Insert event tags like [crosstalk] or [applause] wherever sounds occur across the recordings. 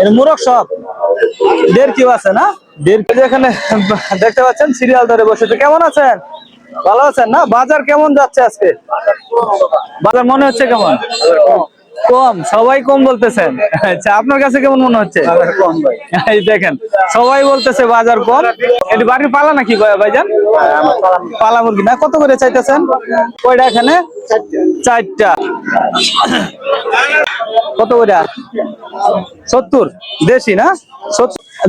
এর মুরগ সব। দেড় কিউ আছে না? দেড় কেজি এখানে [laughs] দেখতে পাচ্ছেন সিরিয়াল ধরে বসেছে। কেমন আছেন? ভালো আছেন না? বাজার কেমন যাচ্ছে আজকে? বাজার মনে হচ্ছে কেমন? কম। সবাই কম বলতেছেন। আচ্ছা আপনার কাছে কেমন মনে হচ্ছে? কম ভাই। এই দেখেন সবাই বলতেছে বাজার কম। এটি বাড়ির পালা নাকি ভাইজান? পালা মুরগি না? কত করে চাইতেছেন? কয়টা এখানে? চারটা। কত করে? সত্তর। দেশি না?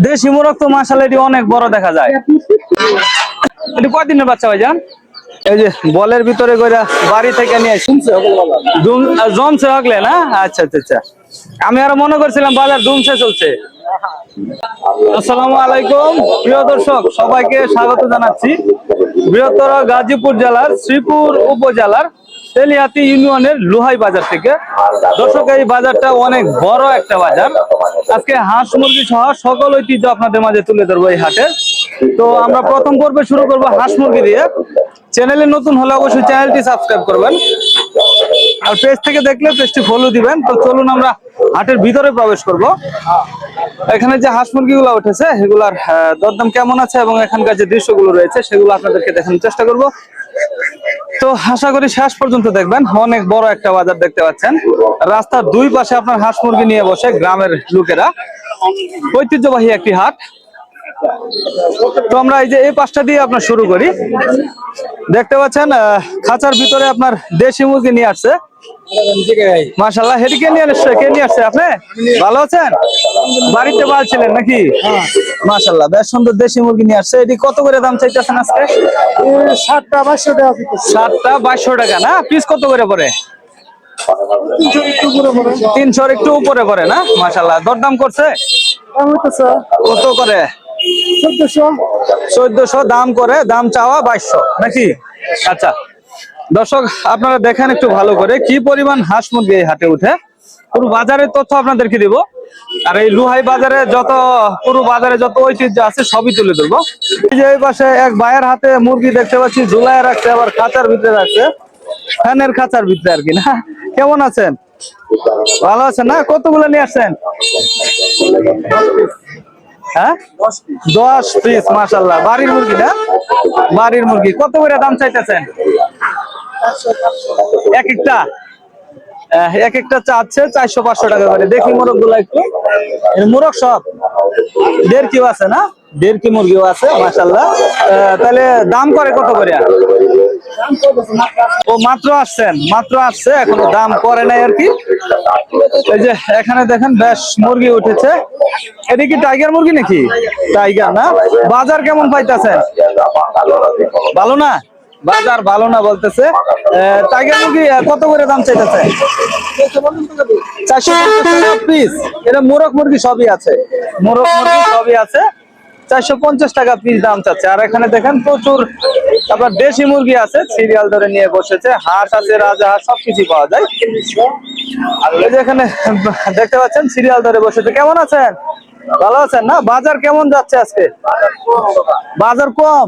দেশি মোরগ তো মাসাল এটি অনেক বড় দেখা যায়। এটি কয়দিনের বাচ্চা ভাইজান? এই যে বলের ভিতরে কইরা বাড়ি থেকে নিয়ে জমছে হকলে না? আচ্ছা আচ্ছা আচ্ছা। আমি আরও মনে করছিলাম বাজার দুমছে চলছে আসসালামু আলাইকুম। প্রিয় দর্শক, সবাইকে স্বাগত জানাচ্ছি। বৃহত্তর গাজীপুর জেলার শ্রীপুর উপজেলার তেলিহাতি ইউনিয়নের লোহাই বাজার থেকে। দর্শক, এই বাজারটা অনেক বড় একটা বাজার। আজকে হাঁস মুরগি সহ সকল ঐতিহ্য আপনাদের মাঝে তুলে ধরবো এই হাটে। তো আমরা প্রথম পর্বে শুরু করব হাঁস মুরগি দিয়ে। চ্যানেলে নতুন হলে অবশ্যই চ্যানেলটি সাবস্ক্রাইব করবেন। আর পেজ থেকে দেখলে পেজটি ফলো দিবেন। তো চলুন আমরা হাটের ভিতরে প্রবেশ করব। এখানে যে হাঁস মুরগি মুরগিগুলো উঠেছে সেগুলার দরদাম কেমন আছে এবং এখানকার যে দৃশ্যগুলো রয়েছে, সেগুলো আপনাদেরকে দেখানোর চেষ্টা করব। তো আশা করি শেষ পর্যন্ত দেখবেন। অনেক বড় একটা বাজার দেখতে পাচ্ছেন। রাস্তার দুই পাশে আপনার হাঁস মুরগি নিয়ে বসে গ্রামের লোকেরা। ঐতিহ্যবাহী একটি হাট। তো আমরা এই যে এই পাশটা দিয়ে আপনার শুরু করি। দেখতে পাচ্ছেন খাঁচার ভিতরে আপনার দেশি মুরগি নিয়ে আসছে। মাশাল্লাহ হেডি কে নিয়ে আসছে? কে নিয়ে আসছে আপনি? ভালো আছেন? বাড়িতে পালছিলেন নাকি? মাশাল্লাহ বেশ সুন্দর দেশি মুরগি নিয়ে আসছে। এটি কত করে দাম চাইতেছেন আজকে? সাতটা বাইশশো টাকা সাতটা বাইশশো টাকা না? পিস কত করে তিনশো একটু তিনশোর একটু উপরে পড়ে না? মাশাল্লাহ দরদাম করছে? কত করে? চোদ্দশো দাম করে দাম চাওয়া বাইশশো নাকি? আচ্ছা দর্শক আপনারা দেখেন একটু ভালো করে কি পরিমাণ হাঁস মুরগি এই হাটে উঠে। পুরো বাজারের তথ্য আপনাদেরকে দিব। আর এই লুহাই বাজারে যত, পুরো বাজারে যত ঐতিহ্য আছে সবই তুলে ধরবো। এই যে এই পাশে এক ভাইয়ের হাতে মুরগি দেখতে পাচ্ছি ঝুলায় রাখছে, আবার খাঁচার ভিতরে রাখছে। ফ্যানের খাঁচার ভিতরে আর কি, না? কেমন আছেন? ভালো আছেন না? কতগুলো নিয়ে আসছেন? হ্যাঁ? দশ পিস মাসাল্লাহ বাড়ির মুরগি না? বাড়ির মুরগি। কত করে দাম চাইতেছেন? এক একটা? এক একটা চাচ্ছে চারশো, পাঁচশো টাকা করে দেখি মোরগগুলা একটু মোরগ সব? দেড় কিউ আছে না? দেড় কি মুরগিও আছে মাসাল্লাহ তাহলে দাম করে কত করে? ও, মাত্র আসছেন, মাত্র আসছে, এখনও দাম করে নাই আর কি। এই যে, এখানে দেখেন, বেশ মুরগি উঠেছে। এটা কি টাইগার মুরগি নাকি? টাইগার না? বাজার কেমন পাইতেছেন? ভালো না? বাজার ভালো না বলতেছে। টাইগার মুরগি কত করে দাম চাইতেছে? চারশো পিস এটা মোরগ মুরগি সবই আছে। মোরগ মুরগি সবই আছে। চারশো পঞ্চাশ টাকা পিস দাম চাচ্ছে। আর এখানে দেখেন প্রচুর আপনার দেশি মুরগি আছে, সিরিয়াল ধরে নিয়ে বসেছে। হাঁস আছে, রাজা হাঁস সবকিছু পাওয়া যায়। আর এখানে দেখতে পাচ্ছেন, সিরিয়াল ধরে বসেছে। কেমন আছেন? ভালো আছেন না? বাজার কেমন যাচ্ছে আজকে? বাজার কম?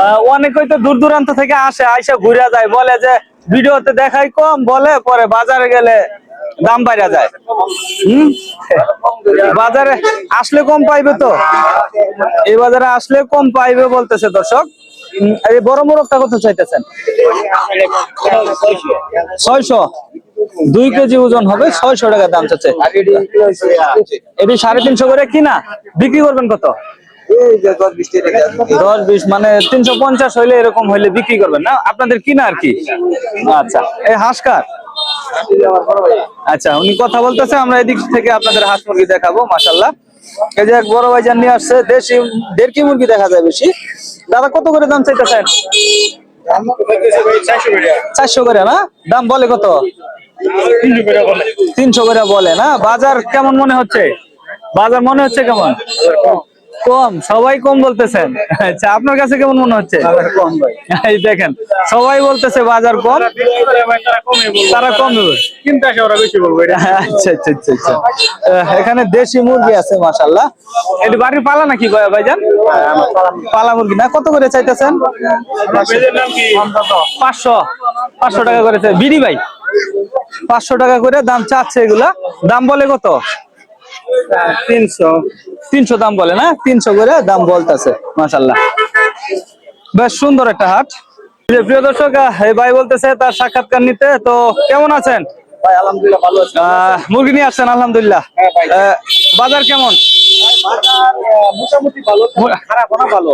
আহ, অনেকেই তো দূর দূরান্ত থেকে আসে আইসা ঘুরে যায় বলে যে ভিডিওতে দেখাই কম বলে পরে বাজারে গেলে দাম বাইরা যায়। হম? বাজারে আসলে কম পাইবে তো? এই বাজারে আসলে কম পাইবে বলতেছে দর্শক। এই বড় মোরগটা কত চাইতেছেন? ছয়শো। দুই কেজি ওজন হবে ছয়শো টাকা দাম চাচ্ছে। এটি সাড়ে তিনশো করে কিনা? বিক্রি করবেন কত? দশ বিশ মানে তিনশো পঞ্চাশ হইলে এরকম হইলে বিক্রি করবেন না? আপনাদের কিনা আর কি? আচ্ছা এই হাঁস কার? আচ্ছা উনি কথা বলতেছে আমরা এদিক থেকে আপনাদের হাঁস মুরগি দেখাবো মাসাল্লাহ এই যে এক বড় ভাইজান নিয়ে আসছে দেশি দেড়কি মুরগি দেখা যায় বেশি? দাদা কত করে দাম চাইতেছেন? চারশো করে না? দাম বলে কত? তিনশো করে বলে। না? বাজার কেমন মনে হচ্ছে? বাজার মনে হচ্ছে কেমন? কম সবাই কম বলতেছেন। আচ্ছা আপনার কাছে কেমন মনে হচ্ছে? এই দেখেন সবাই বলতেছে বাজার কম তারা কম আচ্ছা আচ্ছা আচ্ছা আচ্ছা। এখানে দেশি মুরগি আছে মাশাল্লাহ এটি বাড়ির পালা নাকি ভাই- ভাইজান? পালা মুরগি না? কত করে চাইতেছেন? পাঁচশো পাঁচশো টাকা করে বিডি ভাই? পাঁচশো টাকা করে দাম চাচ্ছে এগুলা। দাম বলে কত? তিনশো। তিনশো দাম বলে না? তিনশো করে দাম বলতেছে মাসাল্লাহ বেশ সুন্দর একটা হাট। প্রিয় দর্শক এই ভাই বলতেছে তার সাক্ষাৎকার নিতে। তো কেমন আছেন? মুরগি নিয়ে আসছেন আলহামদুলিল্লাহ। হ্যাঁ, বাজার কেমন? মোটামুটি ভালো খারাপ না ভালো।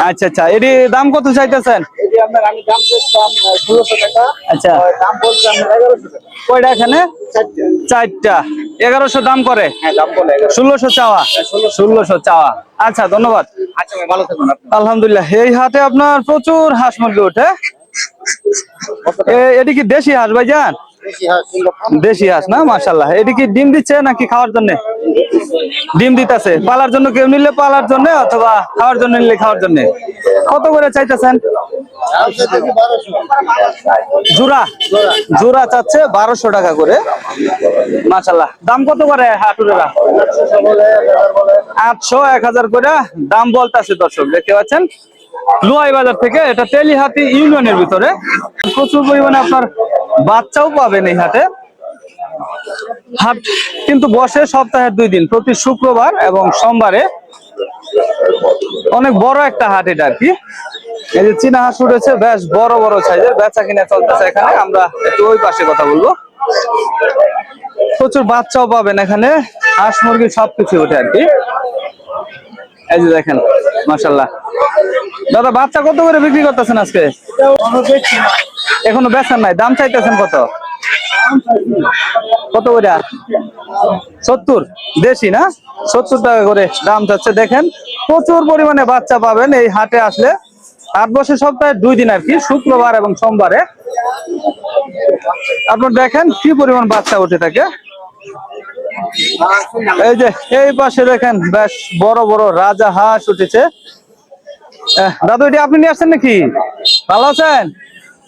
আচ্ছা আচ্ছা। এটি দাম কত চাইতেছেন? এই আপনার আমি দাম চেয়েছিলাম ষোলোশো টাকা। আচ্ছা। দাম বলছে আপনার এগারোশো টাকা। কয়টা এখানে? চারটা। এগারোশো দাম করে? হ্যাঁ ষোলোশো চাওয়া? ষোলোশো। চাওয়া। আচ্ছা ধন্যবাদ। আচ্ছা ভালো থাকুন আলহামদুলিল্লাহ। এই হাতে আপনার প্রচুর হাঁস মুরগি ওঠে। এ- এটি কি দেশি হাঁস ভাইজান? হ্যাঁ দেশি হাঁস না? মাশাল্লাহ এটি কি ডিম দিচ্ছে নাকি খাওয়ার জন্য? ডিম দিতেছে। পালার জন্য কেউ নিলে পালার জন্য অথবা খাওয়ার জন্য নিলে খাওয়ার জন্য। কত করে চাইতেছেন? জোড়া। জোড়া চাচ্ছে বারোশো টাকা করে। মাশাল্লাহ দাম কত করে হাটুরেরা? আটশো, এক হাজার করে। দাম বলতেছে দর্শক, দেখতে পাচ্ছেন? লোহাই বাজার থেকে এটা তেলিহাতি ইউনিয়নের ভিতরে। প্রচুর পরিমাণে আপনার বাচ্চাও পাবেন এই হাটে। হাট কিন্তু বসে সপ্তাহের দুই দিন, প্রতি শুক্রবার এবং সোমবারে। অনেক বড় একটা হাট এটা আর কি। এই যে চীনা হাঁস উঠেছে, বেশ বড় বড় সাইজের বেচা কিনা চলতেছে এখানে। আমরা একটু ওই পাশে কথা বলব। প্রচুর বাচ্চাও পাবেন এখানে, হাঁস মুরগি সবকিছু ওঠে আর কি। এই যে দেখেন মাসাল্লাহ দাদা, বাচ্চা কত করে বিক্রি করতেছেন আজকে? এখনও বেচার নাই, দাম চাইতেছেন কত? কত করে? সত্তর? দেশি না? সত্তর টাকা করে দাম চাচ্ছে দেখেন, প্রচুর পরিমাণে বাচ্চা পাবেন এই হাটে আসলে। আট বছর সপ্তাহে দুই দিন আর কি, শুক্রবার এবং সোমবারে। আপনার দেখেন কি পরিমাণ বাচ্চা উঠে থাকে। এই যে, এই পাশে দেখেন, বেশ বড় বড় রাজা হাঁস উঠেছে। দাদু, এটি আপনি নিয়ে আসছেন নাকি? ভালো আছেন?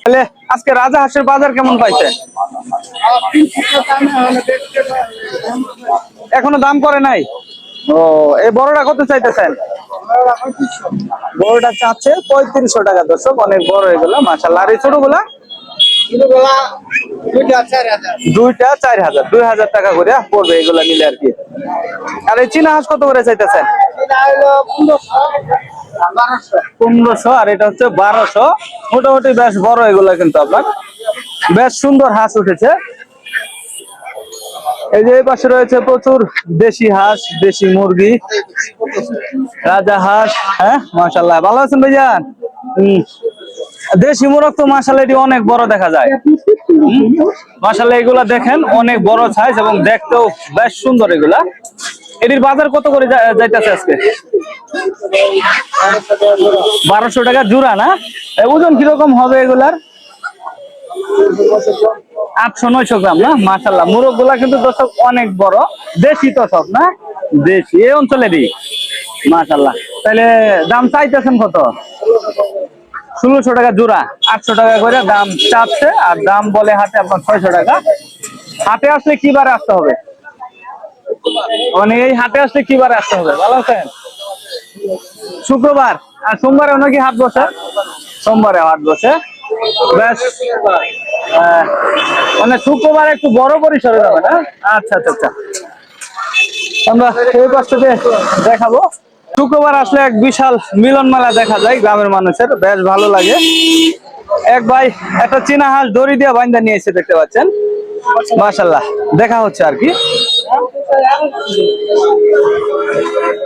তাহলে আজকে রাজা হাঁসের বাজার কেমন পাইছে? এখনও দাম করে নাই? ও এই বড়টা কত চাইতেছেন? বড়টা চাচ্ছে পঁয়ত্রিশশো টাকা দর্শক অনেক বড় এগুলো মাসাল্লাহ আর এই ছোটগুলা? দুইটা চার হাজার। দুই হাজার টাকা করে পড়বে এগুলা নিলে আর কি। আর এই চীনা হাঁস কত করে চাইতেছেন? পনেরোশো আর এটা হচ্ছে বারোশো। মোটামুটি বেশ বড় এগুলো কিন্তু আপনার বেশ সুন্দর হাঁস উঠেছে। এই যে পাশে রয়েছে প্রচুর দেশি হাঁস, দেশি মুরগি, রাজা হাঁস হ্যাঁ? মাশাল্লাহ ভালো আছেন ভাইজান? হম। দেশি মোরগ তো মাসাল্লাহ এটি অনেক বড় দেখা যায়। মাসাল্লাহ এগুলা দেখেন অনেক বড় সাইজ এবং দেখতেও বেশ সুন্দর এগুলা। এটির বাজার কত করে যাইতেছে আজকে? বারোশো টাকা জোড়া, না? ওজন কীরকম হবে এগুলার? আটশো নয়শো গ্রাম, না? মাসাল্লাহ মুরগগুলা কিন্তু দর্শক অনেক বড়, দেশি তো সব, না? দেশি, এই অঞ্চলেরই। মাসাল্লাহ তাহলে দাম চাইতেছেন কত? ষোলোশো টাকা জোড়া, আটশো টাকা করে দাম চাচ্ছে, আর দাম বলে হাতে আপনার ছয়শো টাকা। হাতে আসলে কি বারে আসতে হবে? মানে এই হাটে আসলে কি বারে আসতে হবে? ভালো আছেন? শুক্রবার। আর সোমবারে নাকি হাট বসে? সোমবারে হাট বসে। আহ, মানে শুক্রবার একটু বড় পরিসরে যাবে না? আচ্ছা আচ্ছা আচ্ছা। আমরা এই পাশ থেকে দেখাবো। শুক্রবার আসলে এক বিশাল মিলন মেলা দেখা যায় গ্রামের মানুষের। বেশ ভালো লাগে। এক ভাই একটা চীনা হাঁস দড়ি দিয়ে বাইন্দা নিয়ে এসে দেখতে পাচ্ছেন? মাশাল্লাহ দেখা হচ্ছে আর কি।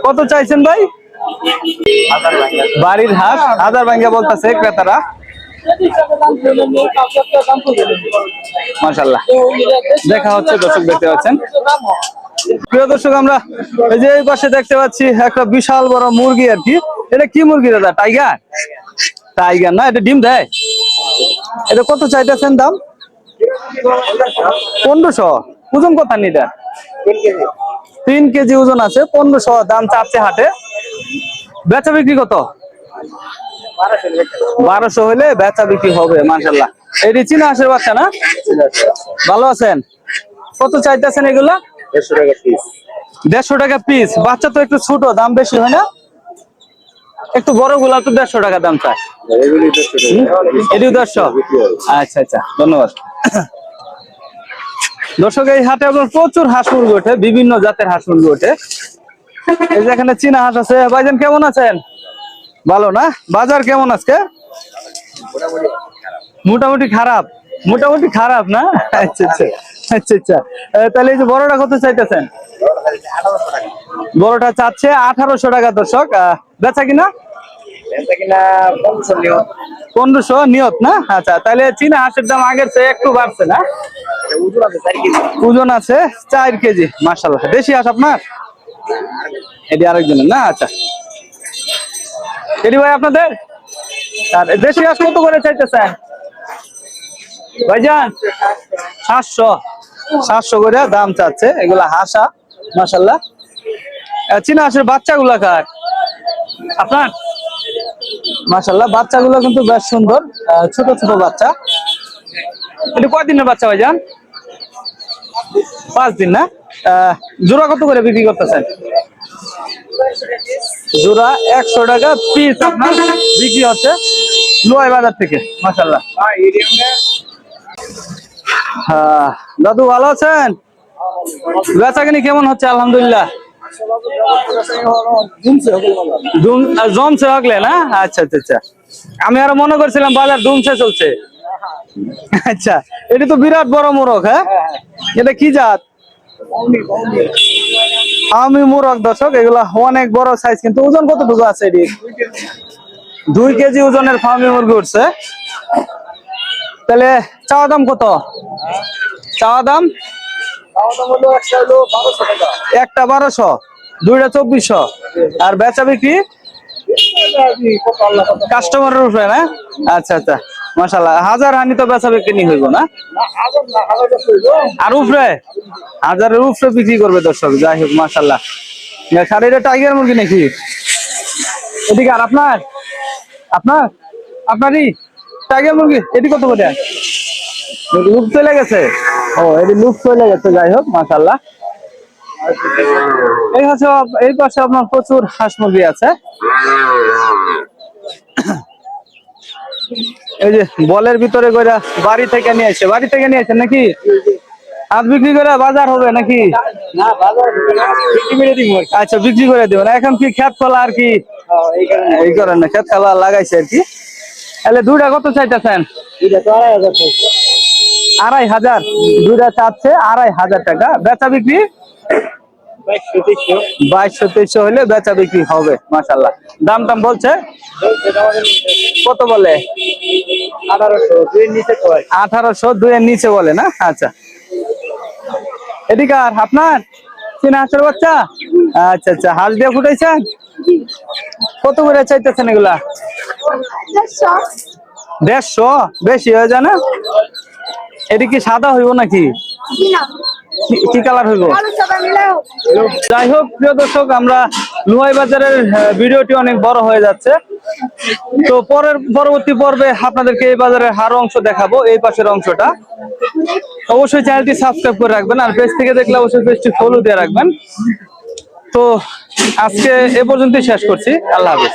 কত চাইছেন ভাই? বাড়ির হাঁস হাজার ভাঙ্গা বলতেছে ক্রেতারা। মাশাল্লাহ দেখা হচ্ছে, দর্শক দেখতে পাচ্ছেন। প্রিয় দর্শক, আমরা এই যে এই পাশে দেখতে পাচ্ছি একটা বিশাল বড় মুরগি আর কি। এটা কি মুরগি দাদা? টাইগার? টাইগার না, এটা ডিম দেয়? এটা কত চাইতেছেন দাম? পনেরোশো। ওজন কত নিটা তিন কেজি ওজন আছে, পনেরোশো দাম চাচ্ছে হাটে। বেচা বিক্রি কত? বারোশো হলে বেচা বিক্রি হবে মাসাল্লাহ হাঁসের বাচ্চা না? ভালো আছেন? কত চাইতেছেন এগুলা? দেড়শো টাকা পিস বাচ্চা তো একটু ছোট দাম বেশি হয় না? একটু বড়গুলা তো দেড়শো টাকা দাম চায়। এটিও দেড়শো? আচ্ছা আচ্ছা ধন্যবাদ। দর্শক এই হাটে আপনার প্রচুর হাঁস মুরগি ওঠে বিভিন্ন জাতের হাঁস মুরগি ওঠে। এই যে এখানে চীনা হাঁস আছে। ভাইজান কেমন আছেন? ভালো না? বাজার কেমন আজকে? মোটামুটি খারাপ। মোটামুটি খারাপ না? আচ্ছা আচ্ছা আচ্ছা আচ্ছা। তাহলে এই যে বড়টা কত চাইতেছেন? বড়টা চাচ্ছে আঠারোশো টাকা দর্শক। বেচা কিনা? পনেরোশো নিয়ত না? আচ্ছা তাহলে চীনা হাঁসের দাম আগের চেয়ে একটু বাড়ছে না? ওজন আছে চার কেজি। ওজন আছে চার কেজি মাসাল্লাহ দেশি হাঁস আপনার? এটি আরেকজনের, না? আচ্ছা। এটি ভাই আপনাদের? আর দেশি হাঁস কত করে চাইতে চাইতেছেন? ভাইজান, সাতশো। সাতশো করে দাম চাচ্ছে এগুলা হাঁসা মাসাল্লাহ চীনা হাঁসের বাচ্চাগুলা কার? আপনার? মাসাল্লাহ বাচ্চাগুলো কিন্তু বেশ সুন্দর। ছোট ছোট বাচ্চা। এটা কয়দিনের বাচ্চা ভাইজান? পাঁচ দিন, না? জোড়া কত করে বিক্রি করতেছেন? জোড়া একশো টাকা পিস আপনার বিক্রি হচ্ছে লোহাই বাজার থেকে মাসাল্লাহ হ্যাঁ হ্যাঁ দাদু ভালো আছেন? বেচাকিনি কেমন হচ্ছে? আলহামদুলিল্লাহ। জমছে হগলে না? আচ্ছা আচ্ছা আচ্ছা। আমি আরও মনে করছিলাম বাজার দুমছে চলছে। আচ্ছা এটা তো বিরাট বড় মোরগ হ্যাঁ। এটা কি জাত? আমি মোরগ দর্শক এগুলা অনেক বড় সাইজ কিন্তু ওজন কত কতটুকু আছে এটি দুই কেজি ওজনের ফার্মি মুরগি উঠছে। তাহলে চাওয়া দাম কত? চাওয়া দাম? একটা বারোশো দুইটা চব্বিশশো। আর বেচা বিক্রি? কাস্টমারের উপরে না? আচ্ছা আচ্ছা। মাসাল্লাহ হাজার হানি তো বেচা বিক্রি হইব না? আর উপরে হাজারের উপরে বিক্রি করবে দর্শক যাই হোক মাসাল্লাহ স্যার এটা টাইগার মুরগি নাকি? এদিকে আর আপনার? আপনার? আপনারই? টাইগার মুরগি এটি কত করে? লুপ চলে গেছে? ও এটি লুপ চলে গেছে যাই হোক মাসাল্লাহ এই হচ্ছে এই পাশে আপনার প্রচুর হাঁস মুরগি আছে। এই যে বলের ভিতরে কইরা বাড়ি থেকে নিয়ে আসে বাড়ি থেকে নিয়ে আসেন নাকি? আজ বিক্রি করে বাজার হবে নাকি? না আচ্ছা বিক্রি করে দেবেন এখন কি খেত কলা আর কি? এই কারণে। এই কারণে খেত কলা লাগাইছে আর কি। তাহলে দুইটা কত চাইতেছেন? আড়াই হাজার দুইটা চাচ্ছে আড়াই হাজার টাকা। বেচা বিক্রি? বাইশশো তেইশশো। বাইশশো তেইশশো হলে বেচা বিক্রি হবে মাসাল্লাহ দাম টাম বলছে। কত বলে? আঠারোশো দুই নিচে কয়? আঠারোশো দুইয়ের নিচে বলে না? আচ্ছা। এদিকে আর আপনার? চীনা হাঁসের বাচ্চা? আচ্ছা আচ্ছা। হাঁস দিয়ে ফুটাইছেন? কত করে চাইতেছেন এগুলা? দেড়শো? বেশি হয়ে যায় না? এটি কি সাদা হইব নাকি? কি- কি কালার হইব? যাই হোক প্রিয় দর্শক আমরা লুহাই বাজারের ভিডিওটি অনেক বড় হয়ে যাচ্ছে। তো পরের, পরবর্তী পর্বে আপনাদেরকে এই বাজারের হার অংশ দেখাবো, এই পাশের অংশটা। অবশ্যই চ্যানেলটি সাবস্ক্রাইব করে রাখবেন, আর পেজ থেকে দেখলে অবশ্যই পেজটি ফলো দিয়ে রাখবেন। তো আজকে এ পর্যন্তই শেষ করছি, আল্লাহ হাফিজ।